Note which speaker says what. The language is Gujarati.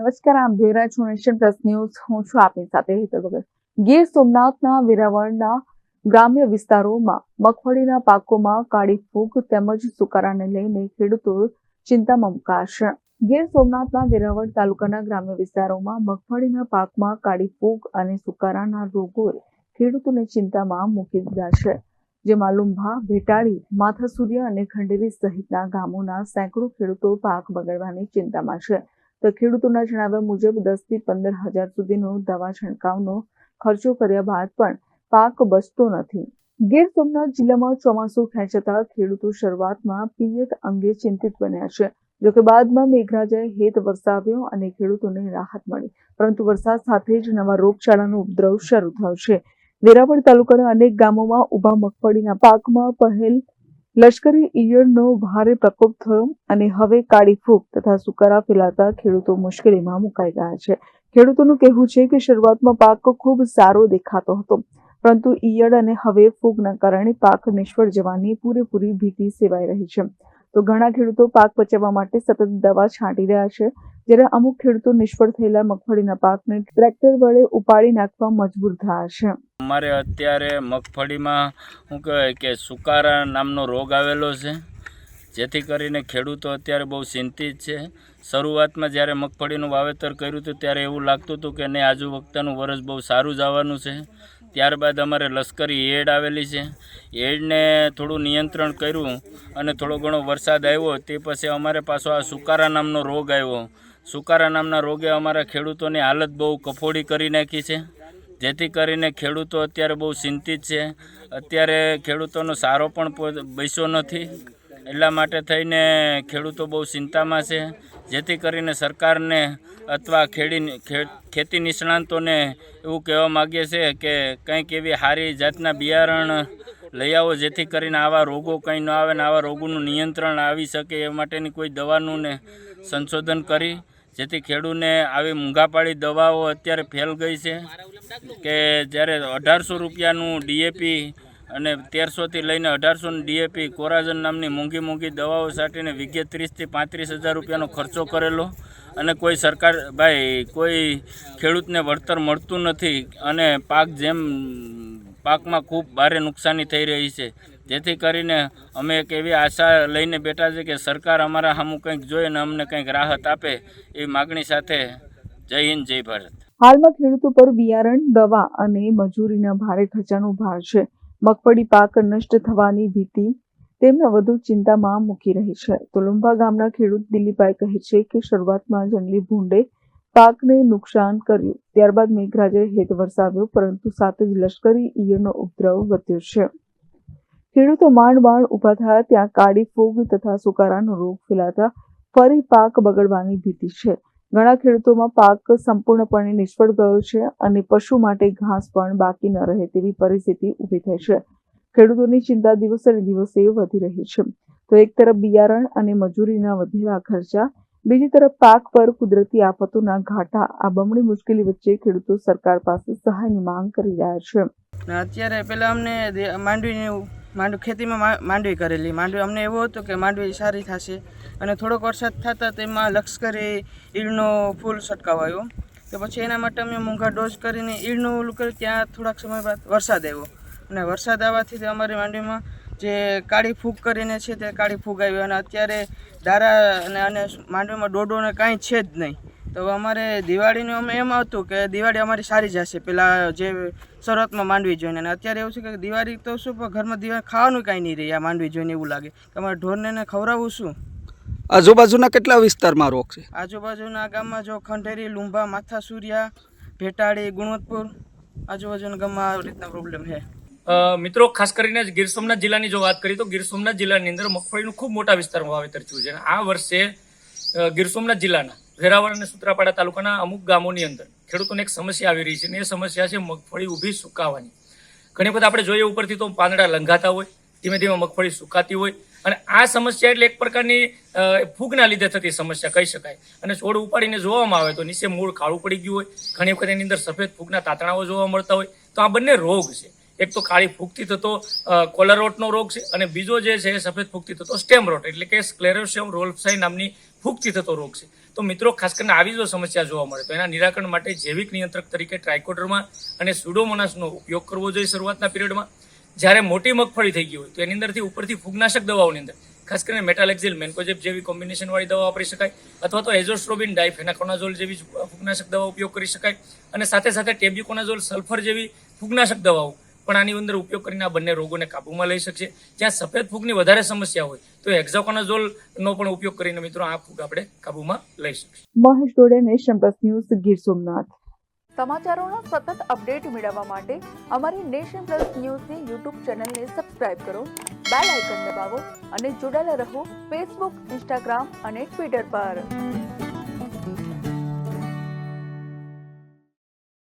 Speaker 1: નમસ્કાર, આપ જોઈ રહ્યા છો નેશન પ્લસ ન્યૂઝ. હું છું આપની સાથે હેતલ વગર ગીર સોમનાથના વેરાવળના ગ્રામ્ય વિસ્તારોમાં મગફળીના પાકોમાં કાળી ફૂગ તેમજ સુકારાને લઈને ખેડૂતો ચિંતામાં મુકાશે ગીર સોમનાથના વેરાવળ તાલુકાના ગ્રામ્ય વિસ્તારોમાં મગફળીના પાકમાં કાળી ફૂગ અને સુકારાના રોગોએ ખેડૂતોને ચિંતામાં મૂકી દીધા છે. જેમાં લુંભા ભેટાળી, માથાસુરિયા અને ખંડેરી સહિતના ગામોના સેંકડો ખેડૂતો પાક બગડવાની ચિંતામાં છે. તો ખેડૂતોના જણાવ્યા મુજબ દસથી પંદર હજાર સુધીનો દવા છંટકાવનો ખર્ચો કર્યા બાદ પણ પાક બચતો નથી. ગીર સોમનાથ જિલ્લામાં ચોમાસું ખેંચાતા ખેડૂતો શરૂઆતમાં પિયત અંગે ચિંતિત બન્યા છે. જોકે બાદમાં મેઘરાજાએ હેત વરસાવ્યો અને ખેડૂતોને રાહત મળી. પરંતુ વરસાદ સાથે જ નવા રોગચાળાનો ઉપદ્રવ શરૂ થયો છે. વેરાવળ તાલુકાના અનેક ગામોમાં ઊભા મગફળીના પાકમાં પહેલ લશ્કરી ઈયળનો ભારે પ્રકોપ થયો અને હવે કાળી ફૂગ તથા સુકારા ફેલાતા ખેડૂતો મુશ્કેલીમાં મુકાઈ ગયા છે. ખેડૂતોનું કહેવું છે કે શરૂઆતમાં પાક ખૂબ સારો દેખાતો હતો, પરંતુ ઈયળ અને હવે ફૂગના કારણે પાક નિષ્ફળ જવાની પૂરેપૂરી ભીતિ સેવાઈ રહી છે. તો ઘણા ખેડૂતો પાક બચાવવા માટે સતત દવા છાંટી રહ્યા છે, જ્યારે અમુક ખેડૂતો નિષ્ફળ થયેલા મગફળીના પાકને ટ્રેક્ટર વડે ઉપાડી નાખવા મજબૂર થયા છે.
Speaker 2: અમારે અત્યારે મગફળીમાં શું કહેવાય કે સુકારા નામનો રોગ આવેલો છે, જેથી કરીને ખેડૂતો અત્યારે બહુ ચિંતિત છે. શરૂઆતમાં જ્યારે મગફળીનું વાવેતર કર્યું હતું, ત્યારે એવું લાગતું હતું કે નહીં, આજુ વખતનું વરસ બહુ સારું જ આવવાનું છે. ત્યારબાદ અમારે લશ્કરી એડ આવેલી છે. એડને થોડું નિયંત્રણ કર્યું અને થોડો ઘણો વરસાદ આવ્યો તે પછી અમારે પાછો આ સુકારા નામનો રોગ આવ્યો. સુકારા નામના રોગે અમારા ખેડૂતોની હાલત બહુ કફોડી કરી નાખી છે. જેથી કરીને ખેડૂતો અત્યારે બહુ ચિંતિત છે. અત્યારે ખેડૂતોનો સારો પણ બેસ્યો નથી. એટલા માટે થઈને ખેડૂતો બહુ ચિંતામાં છે. જેથી કરીને સરકારને અથવા ખેડી ખેતી નિષ્ણાંતોને એવું કહેવા માગીએ છીએ કે કંઈક એવી સારી જાતના બિયારણ લઈ આવો, જેથી કરીને આવા રોગો કંઈ ન આવે ને આવા રોગોનું નિયંત્રણ આવી શકે એ માટેની કોઈ દવાનું ને સંશોધન કરી, જેથી ખેડૂને આવી મૂંઘાપાળી દવાઓ અત્યારે ફેલ ગઈ છે કે જ્યારે અઢારસો રૂપિયાનું ડીએપી અને તેરસોથી લઈને અઢારસોની ડીએપી કોરાજન નામની મોંઘી મોંઘી દવાઓ સાટીને વિઘે ત્રીસથી પાંત્રીસ હજાર રૂપિયાનો ખર્ચો કરેલો. અને કોઈ સરકાર, ભાઈ, કોઈ ખેડૂતને વળતર મળતું નથી અને પાક જેમ પાકમાં ખૂબ ભારે નુકસાની થઈ રહી છે. જેથી કરીને અમે એક એવી આશા લઈને બેઠા છે કે સરકાર અમારા સામું કંઈક જોઈએ અને અમને કંઈક રાહત આપે એ માગણી સાથે જય હિન્દ, જય ભારત.
Speaker 1: હાલમાં ખેડૂતો પર બિયારણ, દવા અને મજૂરીના ભારે ખર્ચાનો ભાર છે. મગફળી, પાક નષ્ટ થવાની ભીતિ તેમને વધુ ચિંતામાં મૂકી રહી છે. તો લુંબા ગામના ખેડૂત દિલીપભાઈ કહે છે કે શરૂઆતમાં જંગલી ભૂંડે પાકને નુકસાન કર્યું. ત્યારબાદ મેઘરાજે હેત વરસાવ્યો, પરંતુ સાથે જ લશ્કરી ઈયળનો ઉપદ્રવ વધ્યો છે. ખેડૂતો માંડ માંડ ઊભા થયા, ત્યાં કાળી ફૂગ તથા સુકારાનો રોગ ફેલાતા ફરી પાક બગડવાની ભીતિ છે. ઘણા ખેડૂતોમાં પાક સંપૂર્ણપણે નિષ્ફળ ગયો છે અને પશુ માટે ઘાસ પણ બાકી ન રહે તેવી પરિસ્થિતિ ઊભી થઈ છે. ખેડૂતોની ચિંતા દિવસે દિવસે વધી રહી છે. તો એક તરફ બિયારણ અને મજૂરીના વધેલા ખર્ચા, બીજી તરફ પાક પર કુદરતી આફતોના ઘાટા, આ બમણી મુશ્કેલી વચ્ચે ખેડૂતો સરકાર પાસે સહાયની માંગ કરી રહ્યા છે.
Speaker 3: અત્યારે પહેલાં અમને માંડવીની માંડવી ખેતીમાં માંડવી કરેલી. માંડવી અમને એવું હતું કે માંડવી સારી થશે. અને થોડોક વરસાદ થતાં તેમાં લશ્કરી ઈળનો ફૂલ છટકાવાયો. તો પછી એના માટે અમે મોંઘા ડોઝ કરીને ઈળનું ઓલું કર્યું. ત્યાં થોડાક સમય બાદ વરસાદ આવ્યો. અને વરસાદ આવવાથી તે અમારી માંડવીમાં જે કાળી ફૂગ કરીને છે તે કાળી ફૂગ આવી. અને અત્યારે દારા અને અને માંડવીમાં દોડો ને કાંઈ છે જ નહીં. તો અમારે દિવાળીનું અમે એમ હતું કે દિવાળી અમારી સારી જશે પેલા જે શરૂઆતમાં માંડવી જોઈને. અને અત્યારે એવું છે કે દિવાળી તો શું પણ ઘરમાં દિવાળી ખાવાનું કાંઈ નહીં રહ્યા આ માંડવી જોઈને એવું લાગે. કે અમારે ઢોરને ખવડાવવું શું?
Speaker 4: આજુબાજુના કેટલા વિસ્તારમાં રોગ છે?
Speaker 3: આજુબાજુના ગામમાં જો ખંડેરી લુંભા માથા સૂર્યા ભેટાળી ગુણવતપુર આજુબાજુના ગામમાં આવી રીતના પ્રોબ્લેમ છે.
Speaker 5: મિત્રો ખાસ કરીને ગીર સોમનાથ જિલ્લાની જો વાત કરીએ તો ગીર સોમનાથ જિલ્લાની અંદર મગફળીનું ખૂબ મોટા વિસ્તારમાં વાવેતર થયું છે. આ વર્ષે ગીર સોમનાથ જિલ્લાના વેરાવળ અને સુત્રાપાડા તાલુકાના અમુક ગામોની અંદર ખેડૂતોને એક સમસ્યા આવી રહી છે અને એ સમસ્યા છે મગફળી ઊભી સુકાવાની. ઘણી બધા આપણે જોઈએ ઉપરથી તો પાંદડા લંઘાતા હોય, ધીમે ધીમે મગફળી સુકાતી હોય અને આ સમસ્યા એટલે એક પ્રકારની ફૂગના લીધે થતી સમસ્યા કહી શકાય. અને છોડ ઉપાડીને જોવામાં આવે તો નીચે મૂળ કાળું પડી ગયું હોય, ઘણી વખત એની અંદર સફેદ ફૂગના તાતણાઓ જોવા મળતા હોય, તો આ બંને રોગ છે. એક તો કાળી ફૂગથી થતો કોલરોટનો રોગ છે અને બીજો જે છે એ સફેદ ફૂગથી થતો સ્ટેમ રોટ એટલે કે સ્ક્લેરોસિયમ રોલ્ફસાઈ નામની ફૂગથી થતો રોગ છે. તો મિત્રો ખાસ કરીને આવી જો સમસ્યા જોવા મળે. તો એના નિરાકરણ માટે જૈવિક નિયંત્રક તરીકે ટ્રાયકોડરમાં અને સુડોમોનાસનો ઉપયોગ કરવો જોઈએ શરૂઆતના પિરિયડમાં. જ્યારે મોટી મગફળી થઈ ગઈ હોય, તો એની અંદરથી ઉપરથી ફૂગનાશક દવાઓની અંદર, ખાસ કરીને મેટાલેક્ઝિલ મેન્કોજેબ જેવી કોમ્બિનેશનવાળી દવા વાપરી શકાય, અથવા તો એઝોસ્ટ્રોબિન ડાયફેનાકોનાઝોલ જેવી ફૂગનાશક દવા ઉપયોગ કરી શકાય. અને સાથે સાથે ટેબ્યુકોનાઝોલ સલ્ફર જેવી ફૂગનાશક દવાઓ પણ આની અંદર ઉપયોગ કરીને આ બંને રોગોને કાબૂમાં લઈ શકશે. જ્યાં સફેદ ફૂગની વધારે સમસ્યા હોય તો હેક્ઝાકોનાઝોલનો પણ ઉપયોગ કરીને મિત્રો આ ફૂગ આપણે કાબૂમાં લઈ શકીએ
Speaker 1: Mahesh Dode nation plus news Gir Somnath. સમાચારોના સતત અપડેટ મેળવવા માટે અમારી નેશન પ્લસ ન્યૂઝની યુટ્યુબ ચેનલને સબસ્ક્રાઇબ કરો બેલ આઇકન દબાવો અને જોડાયેલા રહો ફેસબુક ઇન્સ્ટાગ્રામ અને ટ્વિટર પર.